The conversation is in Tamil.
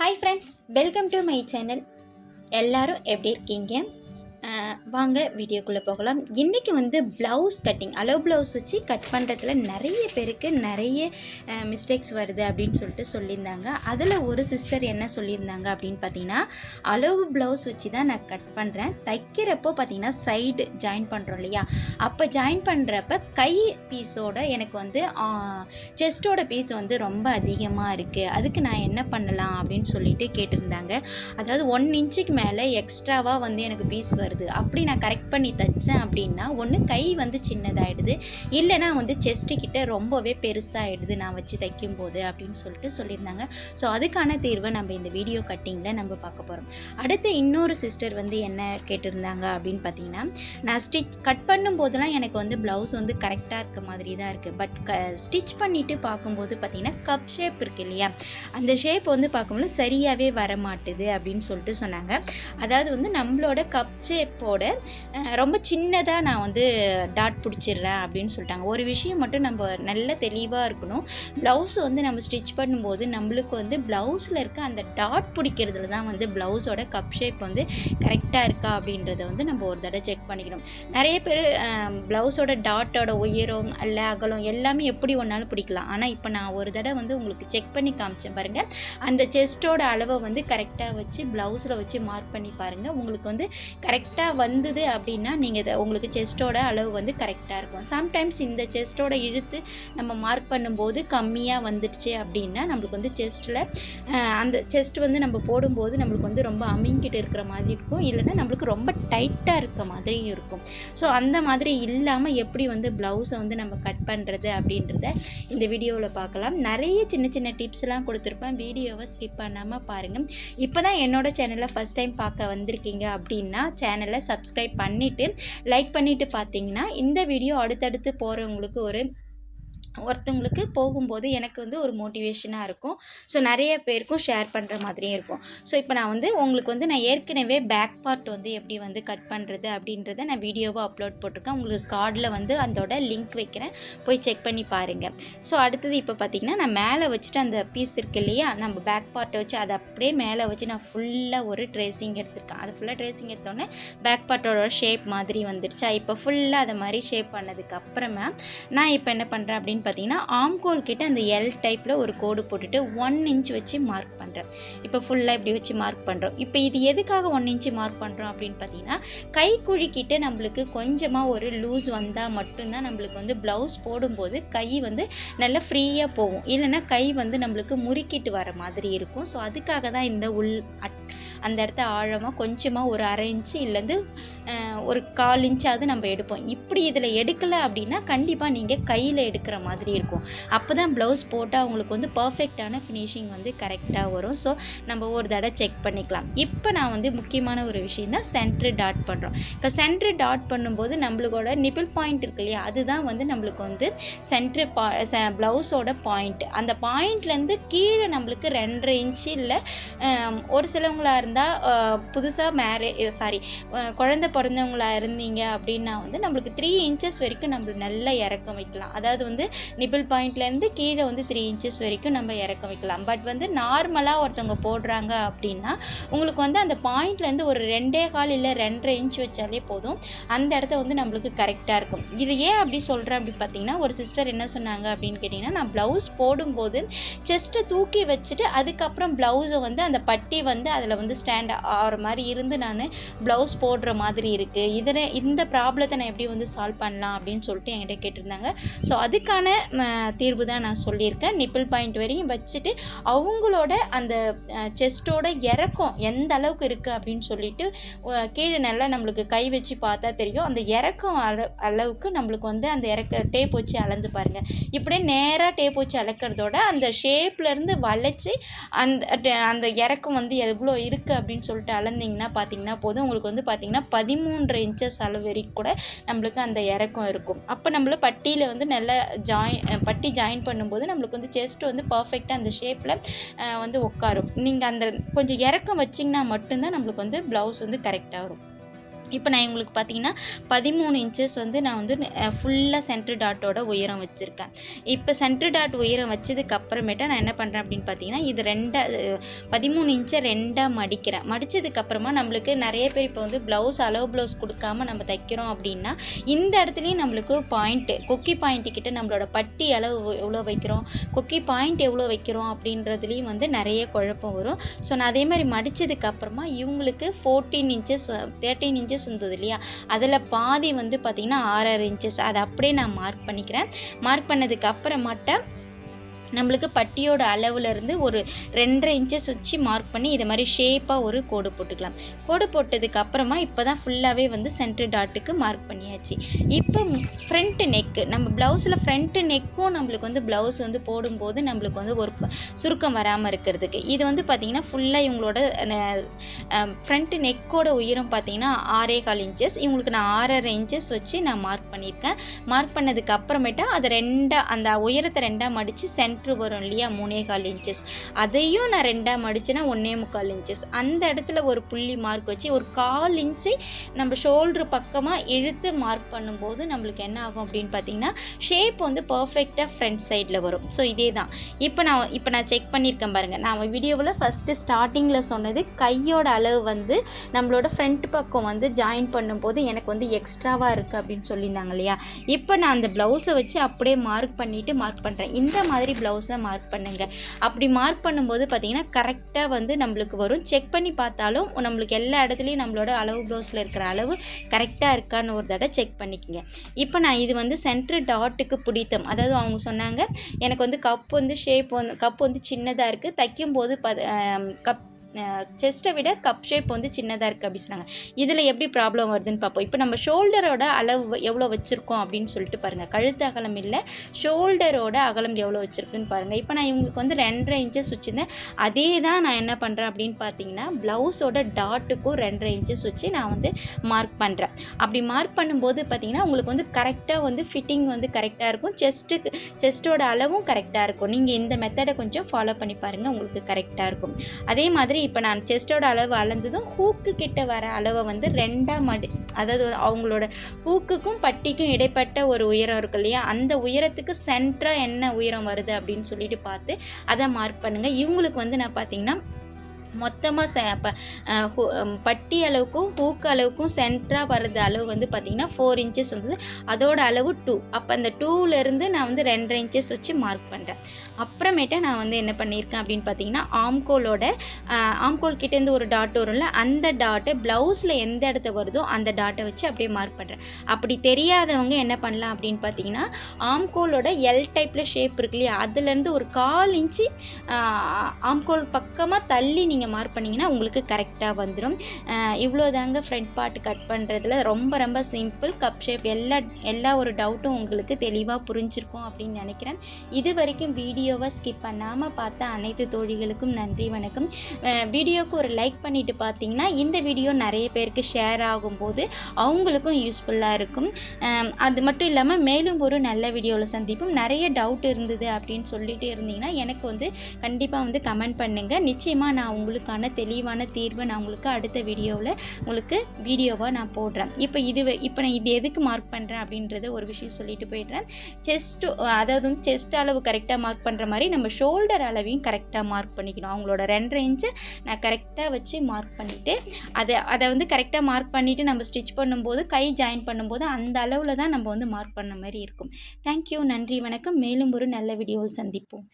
Hi friends welcome to my channel எல்லாரும் எப்படி இருக்கீங்க? வாங்க வீடியோக்குள்ளே போகலாம். இன்றைக்கி வந்து ப்ளவுஸ் கட்டிங் அளவு ப்ளவுஸ் வச்சு கட் பண்ணுறதுல நிறைய பேருக்கு நிறைய மிஸ்டேக்ஸ் வருது அப்படின்னு சொல்லிட்டு சொல்லியிருந்தாங்க. அதில் ஒரு சிஸ்டர் என்ன சொல்லியிருந்தாங்க அப்படின்னு பார்த்தீங்கன்னா அளவு ப்ளவுஸ் வச்சு தான் நான் கட் பண்ணுறேன் தைக்கிறப்போ பார்த்தீங்கன்னா சைடு ஜாயின் பண்ணுறோம் இல்லையா? அப்போ ஜாயின் பண்ணுறப்ப கை பீஸோட எனக்கு வந்து செஸ்ட்டோட பீஸ் வந்து ரொம்ப அதிகமாக இருக்குது அதுக்கு நான் என்ன பண்ணலாம்? அப்படின்னு சொல்லிட்டு கேட்டிருந்தாங்க. அதாவது ஒன் இன்ச்சுக்கு மேலே எக்ஸ்ட்ராவாக வந்து எனக்கு பீஸ் வருது. அப்படி நான் கரெக்ட் பண்ணி தைச்சேன் அப்படின்னா ஒன்று கை வந்து சின்னதாகிடுது இல்லைனா வந்து செஸ்ட்டு கிட்ட ரொம்பவே பெருசாகிடுது நான் வச்சு தைக்கும்போது அப்படின்னு சொல்லிட்டு சொல்லியிருந்தாங்க. ஸோ அதுக்கான தீர்வை நம்ம இந்த வீடியோ கட்டிங்கில் நம்ம பார்க்க போகிறோம் அடுத்து இன்னொரு சிஸ்டர் வந்து என்ன கேட்டிருந்தாங்க அப்படின்னு பார்த்தீங்கன்னா நான் ஸ்டிச் கட் பண்ணும்போதெல்லாம் எனக்கு வந்து ப்ளவுஸ் வந்து கரெக்டாக இருக்க மாதிரி தான் இருக்குது பட் க ஸ்டிச் பண்ணிவிட்டு பார்க்கும்போது பார்த்தீங்கன்னா கப் ஷேப் இருக்கு இல்லையா? அந்த ஷேப் வந்து பார்க்கும்போது சரியாகவே வர மாட்டுது அப்படின்னு சொல்லிட்டு சொன்னாங்க. அதாவது வந்து நம்மளோட கப் ஷேப் டாட் போட ரொம்ப சின்னதாக நான் வந்து டாட் பிடிச்சிடுறேன் அப்படின்னு சொல்லிட்டாங்க. ஒரு விஷயம் மட்டும் நம்ம நல்ல தெளிவாக இருக்கணும். ப்ளவுஸ் வந்து நம்ம ஸ்டிச் பண்ணும்போது நம்மளுக்கு வந்து ப்ளவுஸில் இருக்க அந்த டாட் பிடிக்கிறதுல தான் வந்து ப்ளவுஸோட கப் ஷேப் வந்து கரெக்டாக இருக்கா அப்படின்றத வந்து நம்ம ஒரு தடவை செக் பண்ணிக்கணும். நிறைய பேர் ப்ளவுஸோட டாட்டோட உயரம் அல்ல அகலம் எல்லாமே எப்படி ஒன்றாலும் பிடிக்கலாம். ஆனால் இப்போ நான் ஒரு தடவை வந்து உங்களுக்கு செக் பண்ணி காமிச்சேன் பாருங்கள் அந்த செஸ்ட்டோட அளவை வந்து கரெக்டாக வச்சு ப்ளவுஸில் வச்சு மார்க் பண்ணி பாருங்கள் உங்களுக்கு வந்து கரெக்டாக கரெக்டாக வந்தது அப்படின்னா நீங்கள் இதை உங்களுக்கு செஸ்ட்டோட அளவு வந்து கரெக்டாக இருக்கும். சம்டைம்ஸ் இந்த செஸ்ட்டோட இழுத்து நம்ம மார்க் பண்ணும்போது கம்மியாக வந்துடுச்சு அப்படின்னா நம்மளுக்கு வந்து செஸ்ட்டில் அந்த செஸ்ட் வந்து நம்ம போடும்போது நம்மளுக்கு வந்து ரொம்ப அமிங்கிட்டு இருக்கிற மாதிரி இருக்கும். இல்லைன்னா நம்மளுக்கு ரொம்ப டைட்டாக இருக்க மாதிரியும் இருக்கும். ஸோ அந்த மாதிரி இல்லாமல் எப்படி வந்து ப்ளவுஸை வந்து நம்ம கட் பண்ணுறது அப்படின்றத இந்த வீடியோவில் பார்க்கலாம் நிறைய சின்ன சின்ன டிப்ஸ்லாம் கொடுத்துருப்பேன். வீடியோவை ஸ்கிப் பண்ணாமல் பாருங்கள் இப்போ தான் என்னோடய சேனலை ஃபஸ்ட் டைம் பார்க்க வந்திருக்கீங்க அப்படின்னா சேனலை சப்ஸ்கிரைப் பண்ணிவிட்டு லைக் பண்ணிவிட்டு பார்த்தீங்கன்னா இந்த வீடியோ அடுத்தடுத்து போகிறவங்களுக்கு ஒரு ஒருத்தவங்களுக்கு போகும்போது எனக்கு வந்து ஒரு மோட்டிவேஷனாக இருக்கும். ஸோ நிறைய பேருக்கும் ஷேர் பண்ணுற மாதிரியும் இருக்கும். ஸோ இப்போ நான் வந்து உங்களுக்கு வந்து நான் ஏற்கனவே பேக் பார்ட் வந்து எப்படி வந்து கட் பண்ணுறது அப்படின்றத நான் வீடியோவாக அப்லோட் போட்டிருக்கேன். உங்களுக்கு கார்டில் வந்து அதோட லிங்க் வைக்கிறேன். போய் செக் பண்ணி பாருங்கள் ஸோ அடுத்தது இப்போ பார்த்தீங்கன்னா நான் மேலே வச்சுட்டு அந்த பீஸ் இருக்கு இல்லையா? நம்ம பேக் பார்ட்டை வச்சு அதை அப்படியே மேலே வச்சு நான் ஃபுல்லாக ஒரு ட்ரேசிங் எடுத்திருக்கேன். அது ஃபுல்லாக ட்ரேசிங் எடுத்தோடனே பேக் பார்ட்டோட ஷேப் மாதிரி வந்துடுச்சா இப்போ ஃபுல்லாக அதை மாதிரி ஷேப் பண்ணதுக்கு அப்புறமா நான் இப்போ என்ன பண்ணுறேன் அப்படின்னு பார்த்தீங்கன்னா ஆம்கோல் கிட்ட அந்த எல் டைப்பில் ஒரு கோடு போட்டுட்டு ஒன் இன்ச் வச்சு மார்க் பண்ணுறேன் இப்போ ஃபுல்லாக இப்படி வச்சு மார்க் பண்ணுறோம் இப்போ இது எதுக்காக ஒன் இன்ச்சு மார்க் பண்ணுறோம் அப்படின்னு பார்த்தீங்கன்னா கைக்குழி கிட்ட நம்மளுக்கு கொஞ்சமாக ஒரு லூஸ் வந்தால் மட்டும்தான் நம்மளுக்கு வந்து ப்ளவுஸ் போடும்போது கை வந்து நல்லா ஃப்ரீயாக போகும். இல்லைன்னா கை வந்து நம்மளுக்கு முறுக்கிட்டு வர மாதிரி இருக்கும். ஸோ அதுக்காக தான் இந்த உள் அட் அந்த இடத்த ஆழமாக கொஞ்சமாக ஒரு அரை இன்ச்சு இல்லைந்து ஒரு கால் இன்ச்சாவது நம்ம எடுப்போம். இப்படி இதில் எடுக்கலை அப்படின்னா கண்டிப்பாக நீங்கள் கையில் எடுக்கிற மாதிரி இருக்கும். அப்போ தான் ப்ளவுஸ் போட்டால் உங்களுக்கு வந்து பர்ஃபெக்டான ஃபினிஷிங் வந்து கரெக்டாக வரும். ஸோ நம்ம ஒரு தடவை செக் பண்ணிக்கலாம். இப்போ நான் வந்து முக்கியமான ஒரு விஷயம் தான் சென்ட்ரு டாட் பண்ணுறோம் இப்போ சென்ட்ரு டாட் பண்ணும்போது நம்மளுக்கோட நிப்பிள் பாயிண்ட் இருக்கு இல்லையா? அதுதான் வந்து நம்மளுக்கு வந்து சென்ட்ரு பா ப்ளவுஸோட பாயிண்ட் அந்த பாயிண்ட்லேருந்து கீழே நம்மளுக்கு ரெண்டரை இன்ச்சு இல்லை ஒரு சிலவங்களாக இருந்தால் புதுசாக மேரே சாரி குழந்த பிறந்தவங்களா இருந்தீங்க அப்படின்னா வந்து நம்மளுக்கு த்ரீ இன்ச்சஸ் வரைக்கும் நம்ம நல்லா இறக்கம் வைக்கலாம். அதாவது வந்து நிபிள் பாயிண்ட்லேருந்து கீழே வந்து த்ரீ இன்ச்சஸ் வரைக்கும் நம்ம இறக்கம் வைக்கலாம். பட் வந்து நார்மலாக ஒருத்தவங்க போடுறாங்க அப்படின்னா உங்களுக்கு வந்து அந்த பாயிண்ட்லேருந்து ஒரு ரெண்டே கால் இல்லை ரெண்டரை இன்ச் வச்சாலே போதும். அந்த இடத்த வந்து நம்மளுக்கு கரெக்டாக இருக்கும். இது ஏன் அப்படி சொல்கிறேன் அப்படி பார்த்தீங்கன்னா ஒரு சிஸ்டர் என்ன சொன்னாங்க அப்படின்னு கேட்டிங்கன்னா நான் ப்ளவுஸ் போடும்போது செஸ்ட்டை தூக்கி வச்சுட்டு அதுக்கப்புறம் ப்ளவுஸை வந்து அந்த பட்டி வந்து அதில் வந்து ஸ்டாண்ட் ஆகிற மாதிரி இருந்து நான் ப்ளவுஸ் போடுற மாதிரி இருக்குது இதில் இந்த ப்ராப்ளத்தை நான் எப்படி வந்து சால்வ் பண்ணலாம் அப்படின்னு சொல்லிட்டு என்கிட்ட கேட்டிருந்தாங்க. ஸோ அதுக்கான தீர்வு தான் நான் சொல்லியிருக்கேன். நிப்பிள் பாயிண்ட் வரையும் வச்சுட்டு அவங்களோட அந்த செஸ்ட்டோட இறக்கம் எந்த அளவுக்கு இருக்குது அப்படின்னு சொல்லிட்டு கீழே நல்லா நம்மளுக்கு கை வச்சு பார்த்தா தெரியும். அந்த இறக்கம் அள அளவுக்கு நம்மளுக்கு வந்து அந்த இறக்க டேப் வச்சு அளந்து பாருங்கள் இப்படியே நேராக டேப் வச்சு அளக்கிறதோட அந்த ஷேப்லேருந்து வளைச்சி அந்த அந்த இறக்கம் வந்து எவ்வளோ இருக்குது அப்படின்னு சொல்லிட்டு அளந்தீங்கன்னா பார்த்தீங்கன்னா போதும். உங்களுக்கு வந்து பார்த்தீங்கன்னா பதிமூன்று இன்ச்சஸ் அளவு வரைக்கும் கூட நம்மளுக்கு அந்த இறக்கம் இருக்கும். அப்போ நம்மள பட்டியில் வந்து நல்லா ஜாயின் பட்டி ஜாயின் பண்ணும்போது நம்மளுக்கு வந்து செஸ்ட் வந்து பர்ஃபெக்டாக அந்த ஷேப்பில் வந்து உட்காரும். நீங்கள் அந்த கொஞ்சம் இறக்கம் வச்சிங்கன்னா மட்டும்தான் நம்மளுக்கு வந்து ப்ளவுஸ் வந்து கரெக்டாக வரும். இப்போ நான் உங்களுக்கு பார்த்தீங்கன்னா பதிமூணு இன்ச்சஸ் வந்து நான் வந்து ஃபுல்லாக சென்ட்ரு டாட்டோட உயரம் வச்சுருக்கேன். இப்போ சென்ட்ரு டாட் உயரம் வச்சதுக்கு அப்புறமேட்டா நான் என்ன பண்ணுறேன் அப்படின்னு பார்த்தீங்கன்னா இது ரெண்டாக பதிமூணு இன்ச்சை ரெண்டாக மடிக்கிறேன். மடித்ததுக்கப்புறமா நம்மளுக்கு நிறைய பேர் இப்போ வந்து ப்ளவுஸ் அளவு ப்ளவுஸ் கொடுக்காம நம்ம தைக்கிறோம் அப்படின்னா இந்த இடத்துலையும் நம்மளுக்கு பாயிண்ட்டு கொக்கி பாயிண்ட்டு கிட்ட நம்மளோட பட்டி அளவு எவ்வளோ வைக்கிறோம் கொக்கி பாயிண்ட் எவ்வளோ வைக்கிறோம் அப்படின்றதுலேயும் வந்து நிறைய குழப்பம் வரும். ஸோ நான் அதே மாதிரி மடித்ததுக்கப்புறமா இவங்களுக்கு fourteen inches thirteen inches inches இருந்தது இல்லையா? அதில் பாதி வந்து பார்த்திங்கன்னா ஆறாறு இன்ச்சஸ் அதை அப்படியே நான் மார்க் பண்ணிக்கிறேன். மார்க் பண்ணதுக்கு அப்புறமாட்ட நம்மளுக்கு பட்டியோட அளவுலேருந்து ஒரு ரெண்டரை இன்ச்சஸ் வச்சு மார்க் பண்ணி இதை மாதிரி ஷேப்பாக ஒரு கோடு போட்டுக்கலாம். கோடு போட்டதுக்கு அப்புறமா இப்போ தான் ஃபுல்லாகவே வந்து சென்டர் டாட்டுக்கு மார்க் பண்ணியாச்சு. இப்போ ஃப்ரண்ட்டு நெக்கு நம்ம ப்ளவுஸில் ஃப்ரண்ட்டு நெக்கும் நம்மளுக்கு வந்து ப்ளவுஸ் வந்து போடும்போது நம்மளுக்கு வந்து ஒரு சுருக்கம் வராமல் இருக்கிறதுக்கு. இது வந்து பார்த்திங்கன்னா ஃபுல்லாக இவங்களோட ஃப்ரண்ட்டு நெக்கோட உயரம் பார்த்திங்கன்னா ஆறே கால் இன்ச்சஸ் இவங்களுக்கு நான் ஆறரை இன்ச்சஸ் வச்சு நான் மார்க் பண்ணியிருக்கேன். மார்க் பண்ணதுக்கு அப்புறமேட்டா அதை ரெண்டாக அந்த உயரத்தை ரெண்டாக மடித்து சென்ட் மீட்ரு வரும் இல்லையா? மூணே கால் இன்ச்சஸ் அதையும் நான் ரெண்டாக மடிச்சேன்னா ஒன்றே முக்கால் இன்ச்சஸ் அந்த இடத்துல ஒரு புள்ளி மார்க் வச்சு ஒரு கால் இன்ச்சு நம்ம ஷோல்ட்ரு பக்கமாக இழுத்து மார்க் பண்ணும்போது நம்மளுக்கு என்ன ஆகும் அப்படின்னு பார்த்தீங்கன்னா ஷேப் வந்து பர்ஃபெக்டாக ஃப்ரண்ட் சைடில் வரும். ஸோ இதே தான் இப்போ நான் இப்போ நான் செக் பண்ணியிருக்கேன் பாருங்கள் நான் வீடியோவில் ஃபஸ்ட்டு ஸ்டார்டிங்கில் சொன்னது கையோட அளவு வந்து நம்மளோட ஃப்ரண்ட் பக்கம் வந்து ஜாயின் பண்ணும்போது எனக்கு வந்து எக்ஸ்ட்ராவாக இருக்குது அப்படின்னு சொல்லியிருந்தாங்க இல்லையா? இப்போ நான் அந்த ப்ளவுஸை வச்சு அப்படியே மார்க் பண்ணிவிட்டு மார்க் பண்ணுறேன் இந்த மாதிரி ப்ளவுஸ் ப்ளவுஸை மார்க் பண்ணுங்கள் அப்படி மார்க் பண்ணும்போது பார்த்திங்கன்னா கரெக்டாக வந்து நம்மளுக்கு வரும். செக் பண்ணி பார்த்தாலும் நம்மளுக்கு எல்லா இடத்துலையும் நம்மளோட அளவு ப்ளவுஸில் இருக்கிற அளவு கரெக்டாக இருக்கான்னு ஒரு தடவை செக் பண்ணிக்கோங்க. இப்போ நான் இது வந்து சென்ட்ரு டாட்டுக்கு பிடித்தம். அதாவது அவங்க சொன்னாங்க எனக்கு வந்து கப் வந்து ஷேப் வந்து கப் வந்து சின்னதாக இருக்குது தைக்கும்போது ப கப் செஸ்ட்டை விட கப் ஷேப் வந்து சின்னதாக இருக்குது அப்படின்னு சொன்னாங்க. இதில் எப்படி ப்ராப்ளம் வருதுன்னு பார்ப்போம். இப்போ நம்ம ஷோல்டரோட அளவு எவ்வளோ வச்சுருக்கோம் அப்படின்னு சொல்லிட்டு பாருங்கள் கழுத்து அகலம் இல்லை ஷோல்டரோட அகலம் எவ்வளோ வச்சுருக்குன்னு பாருங்கள் இப்போ நான் இவங்களுக்கு வந்து ரெண்டரை இன்ச்சஸ் வச்சுருந்தேன். அதே தான் நான் என்ன பண்ணுறேன் அப்படின்னு பார்த்தீங்கன்னா ப்ளவுஸோட டாட்டுக்கும் ரெண்டரை இன்ச்சஸ் வச்சு நான் வந்து மார்க் பண்ணுறேன் அப்படி மார்க் பண்ணும்போது பார்த்தீங்கன்னா உங்களுக்கு வந்து கரெக்டாக வந்து ஃபிட்டிங் வந்து கரெக்டாக இருக்கும். செஸ்ட்டுக்கு செஸ்ட்டோட அளவும் கரெக்டாக இருக்கும். நீங்கள் இந்த மெத்தடை கொஞ்சம் ஃபாலோ பண்ணி பாருங்கள் உங்களுக்கு கரெக்டாக இருக்கும். அதே மாதிரி இப்போ நான் செஸ்ட்டோட அளவு அளந்ததும் ஹூக்கு கிட்ட வர அளவை வந்து ரெண்டாக மடி அதாவது அவங்களோட ஹூக்குக்கும் பட்டிக்கும் இடைப்பட்ட ஒரு உயரம் இருக்கு இல்லையா? அந்த உயரத்துக்கு சென்டராக என்ன உயரம் வருது அப்படின்னு சொல்லிட்டு பார்த்து அதை மார்க் பண்ணுங்கள் இவங்களுக்கு வந்து நான் பார்த்தீங்கன்னா மொத்தமாக சே பட்டி அளவுக்கும் ஹூக்கு அளவுக்கும் சென்டராக வர்றது அளவு வந்து பார்த்திங்கன்னா ஃபோர் இன்ச்சஸ் வந்தது. அதோட அளவு டூ அப்போ அந்த டூவிலேருந்து நான் வந்து ரெண்டரை இன்ச்சஸ் வச்சு மார்க் பண்ணுறேன் அப்புறமேட்டு நான் வந்து என்ன பண்ணியிருக்கேன் அப்படின்னு பார்த்தீங்கன்னா ஆம்கோலோட ஆம்கோல் கிட்டேருந்து ஒரு டாட் வரும்ல அந்த டாட்டை ப்ளவுஸில் எந்த இடத்த வருதோ அந்த டாட்டை வச்சு அப்படியே மார்க் பண்ணுறேன் அப்படி தெரியாதவங்க என்ன பண்ணலாம் அப்படின்னு பார்த்தீங்கன்னா ஆம்கோலோட எல் டைப்பில் ஷேப் இருக்கு இல்லையா அதுலேருந்து ஒரு கால் இன்ச்சு ஆம்கோல் பக்கமாக தள்ளி நீங்கள் நீங்கள் மார்க் பண்ணிங்கன்னா உங்களுக்கு கரெக்டாக வந்துடும் இவ்வளோ தாங்க ஃப்ரண்ட் பார்ட் கட் பண்ணுறதுல ரொம்ப ரொம்ப சிம்பிள் கப் ஷேப் எல்லா எல்லா ஒரு டவுட்டும் உங்களுக்கு தெளிவாக புரிஞ்சிருக்கும் அப்படின்னு நினைக்கிறேன். இது வரைக்கும் வீடியோவை ஸ்கிப் பண்ணாமல் பார்த்த அனைத்து தோழிகளுக்கும் நன்றி வணக்கம். வீடியோவுக்கு ஒரு லைக் பண்ணிவிட்டு பார்த்தீங்கன்னா இந்த வீடியோ நிறைய பேருக்கு ஷேர் ஆகும்போது அவங்களுக்கும் யூஸ்ஃபுல்லாக இருக்கும். அது மட்டும் இல்லாமல் மேலும் ஒரு நல்ல வீடியோவில் சந்திப்போம். நிறைய டவுட் இருந்தது அப்படின்னு சொல்லிட்டு இருந்தீங்கன்னா எனக்கு வந்து கண்டிப்பாக வந்து கமெண்ட் பண்ணுங்கள் நிச்சயமாக நான் உங்களுக்கு உங்களுக்கான தெளிவான தீர்வை நான் உங்களுக்கு அடுத்த வீடியோவில் உங்களுக்கு வீடியோவாக நான் போடுறேன். இப்போ இது இப்போ நான் இது எதுக்கு மார்க் பண்ணுறேன் அப்படின்றத ஒரு விஷயம் சொல்லிட்டு போயிடுறேன். செஸ்ட்டு அதாவது வந்து செஸ்ட் அளவு கரெக்டாக மார்க் பண்ணுற மாதிரி நம்ம ஷோல்டர் அளவையும் கரெக்டாக மார்க் பண்ணிக்கணும். அவங்களோட ரெண்டரை இன்ச்சு நான் கரெக்டாக வச்சு மார்க் பண்ணிவிட்டு அதை அதை வந்து கரெக்டாக மார்க் பண்ணிவிட்டு நம்ம ஸ்டிச் பண்ணும்போது கை ஜாயின் பண்ணும்போது அந்த அளவில் தான் நம்ம வந்து மார்க் பண்ண மாதிரி இருக்கும். தேங்க்யூ நன்றி. வணக்கம். மேலும் ஒரு நல்ல வீடியோவில் சந்திப்போம்.